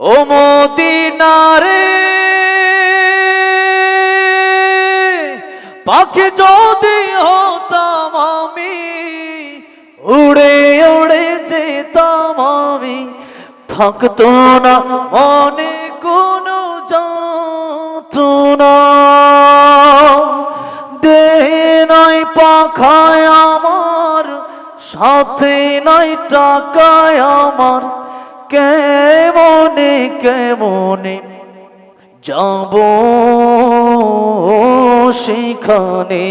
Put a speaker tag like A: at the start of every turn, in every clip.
A: ও মদিনারে পাখি যদি হতাম আমি, উড়ে উড়ে যেতাম আমি। থাকতো না মনে কোনো দেহে নাই পাখায় আমার, সাথে নাই টাকায় আমার। কেমনে কেমনে যাব সেখানে?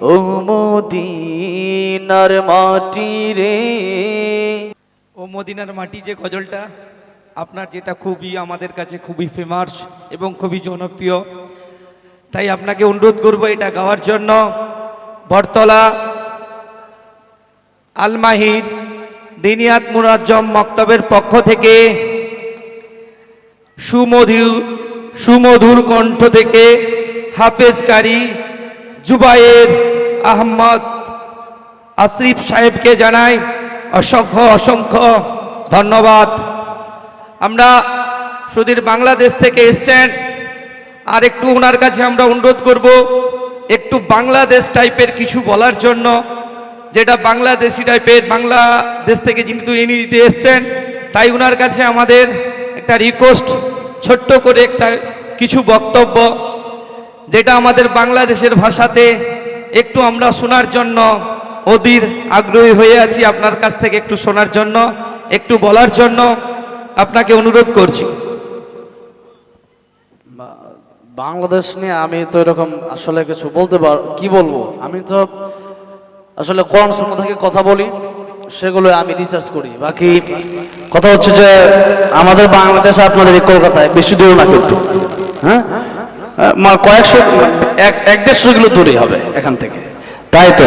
A: ও মদিনার মাটি রে।
B: ও মদিনার মাটি যে গজলটা, আপনার যেটা খুবই, আমাদের কাছে খুবই ফেমাস এবং খুবই জনপ্রিয়। তাই আপনাকে অনুরোধ করব এটা গাওয়ার জন্য। বরতলা আলমাহির দিনিয়াত মুরাজ্জম মক্তবের পক্ষ থেকে সুমধুর সুমধুর কণ্ঠ থেকে হাফেজকারী জুবায়ের আহমদ আশরিফ সাহেবকে জানাই অসংখ্য অসংখ্য ধন্যবাদ। আমরা সুধীর বাংলাদেশ থেকে এসছেন। আর একটু ওনার কাছে আমরা অনুরোধ করব, একটু বাংলাদেশ টাইপের কিছু বলার জন্য। যেটা বাংলাদেশি টাইপের বাংলাদেশ থেকে যেহেতু ইনি দিতে এসছেন, তাই ওনার কাছে আমাদের একটা রিকোয়েস্ট ছোট্ট করে একটা কিছু বক্তব্য, যেটা আমাদের বাংলাদেশের ভাষাতে একটু আমরা শোনার জন্য অধীর আগ্রহী হয়ে আছি, আপনার কাছ থেকে একটু শোনার জন্য, একটু বলার জন্য আপনাকে অনুরোধ করছি।
A: বাংলাদেশ নিয়ে আমি তো এরকম আসলে কিছু বলতে পার, কি বলব? আমি তো আসলে কোরআন শূন্য থেকে কথা বলি, সেগুলো আমি রিচার্জ করি। বাকি কথা হচ্ছে যে, আমাদের বাংলাদেশ আপনাদের কলকাতায় বেশি দূর না কিন্তু হ্যাঁ? কয়েকশো, এক এক দেড়শো কিলো দূরে হবে এখান থেকে। তাই তো?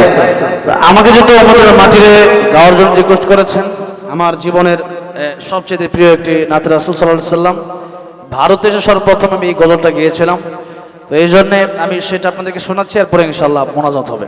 A: আমাকে যেহেতু আমাদের মাটিরে গাওয়ার জন্য রিকোয়েস্ট করেছেন, আমার জীবনের সবচেয়ে প্রিয় একটি নাত রাসুল সাল্লাহ সাল্লাম, ভারতে এসে সর্বপ্রথম আমি এই গজলটা গিয়েছিলাম। তো এই জন্যে আমি সেটা আপনাদেরকে শোনাচ্ছি, এরপরে ইনশাল্লাহ মোনাজাত হবে।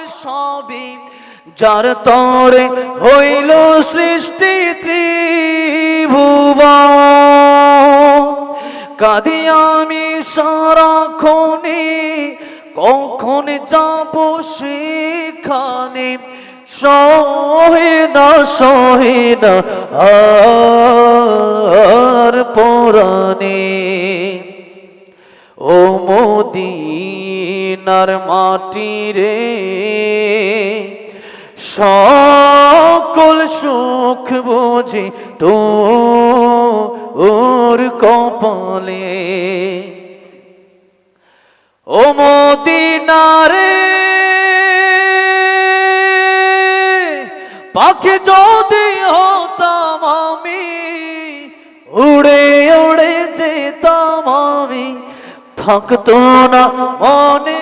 A: সবই যার তরে হইল সৃষ্টি ত্রিভুবন। কাঁদি আমি সারাক্ষণে, কখন যাব সেখানে? সহে না আর পরাণে। ও মদিনার মাটি রে। সকল সুখ বুঝি তো ওর কপালে। ও মদিনারে পাখি যদি হতাম আমি, উড়ে উড়ে যেতাম আমি। থাকতো না মনে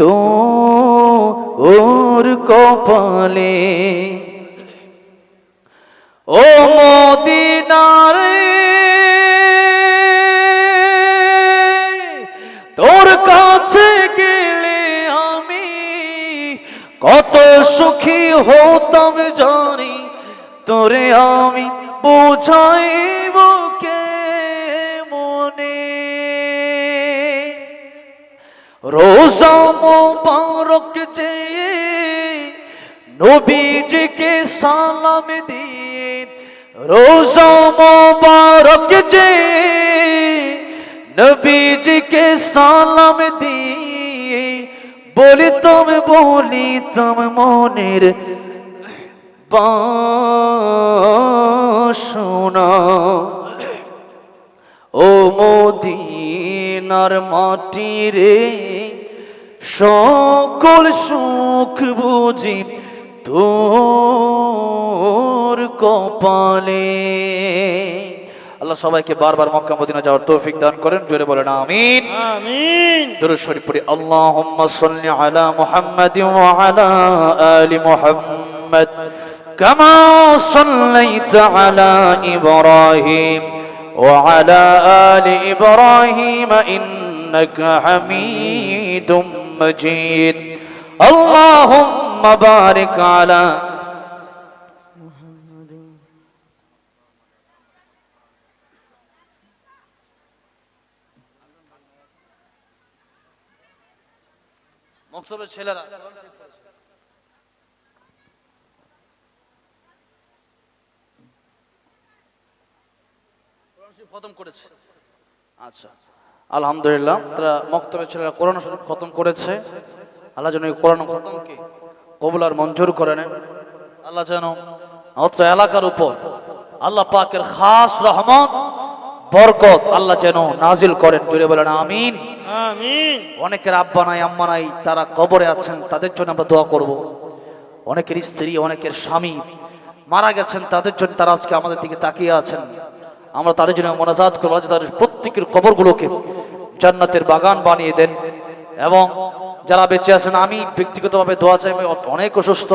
A: তো ওর কপালে। ও মদিনারে তোর কাছে গেলে আমি কত সুখী হতাম জানি, তোরে আমি বোঝাইব রোজা মোবারক চেয়ে নবীজিকে সালাম দিয়ে রোজা মোবারক যে নবীজিকে সালাম দিয়ে বলিতাম বলিতাম মনের বাসনা। ও মদিনার মাটি রে সকল সুখ বুঝি তোর কপালে। আল্লাহ সবাইকে বারবার মক্কা মদিনা যাওয়ার তৌফিক দান করেন জোরে বলেন আমিন।
C: আমিন।
A: দুরূদ শরীফ পড়ি আল্লাহুম্মা সাল্লি আলা মুহাম্মাদিন ওয়া আলা আলি মুহাম্মাদ কামা সাল্লাইতা আলা ইব্রাহিম ওয়া আলা আলি ইব্রাহিম ইন্নাকা হামিদুম مجيد اللهم بارك على মক্তবের ছেলেরা কোরআন শরীফ খতম করেছে আচ্ছা আলহামদুলিল্লাহ তারা মক্তবের ছেলেরা কোরআন শরীফ খতম করেছে। আল্লাহ যেন এই কোরআন খতমকে কবুল আর মঞ্জুর করে নেন। আল্লাহ যেন অত্র এলাকার উপর আল্লাহ পাকের খাস রহমত বরকত আল্লাহ যেন নাজিল করেন। জুড়ে বলেন আমিন।
C: আমিন।
A: অনেকের আব্বা নাই আম্মা নাই তারা কবরে আছেন তাদের জন্য আমরা দোয়া করব। অনেকের স্ত্রী অনেকের স্বামী মারা গেছেন তাদের জন্য তারা আজকে আমাদের দিকে তাকিয়ে আছেন। আমরা তাদের জন্য মনাজাত করব তাদের প্রত্যেকের কবরগুলোকে জান্নাতের বাগান বানিয়ে দেন। এবং যারা বেঁচে আছেন, আমি ব্যক্তিগতভাবে দোয়া চাই, আমি অনেক অসুস্থ।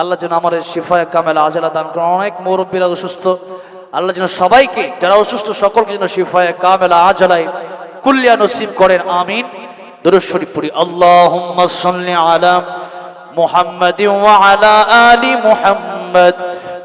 A: আল্লাহ যেন আমার শিফায় কামেল আজেলা দান করেন, অনেক মুরব্বীরা অসুস্থ। আল্লাহ যেন সবাইকে, যারা অসুস্থ, সকলকে যেন শিফায় কামেলা আজলাই কুল্লিয়া নসিব করেন, আমিন। দুরুদ শরীফ পড়ি, আল্লাহুম্মা সাল্লি আলা মুহাম্মাদ ওয়া আলা আলি মুহাম্মাদ।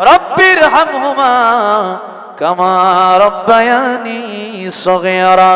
A: রব্বির হামহুমা কামা রব্বায়ানি সগেরা।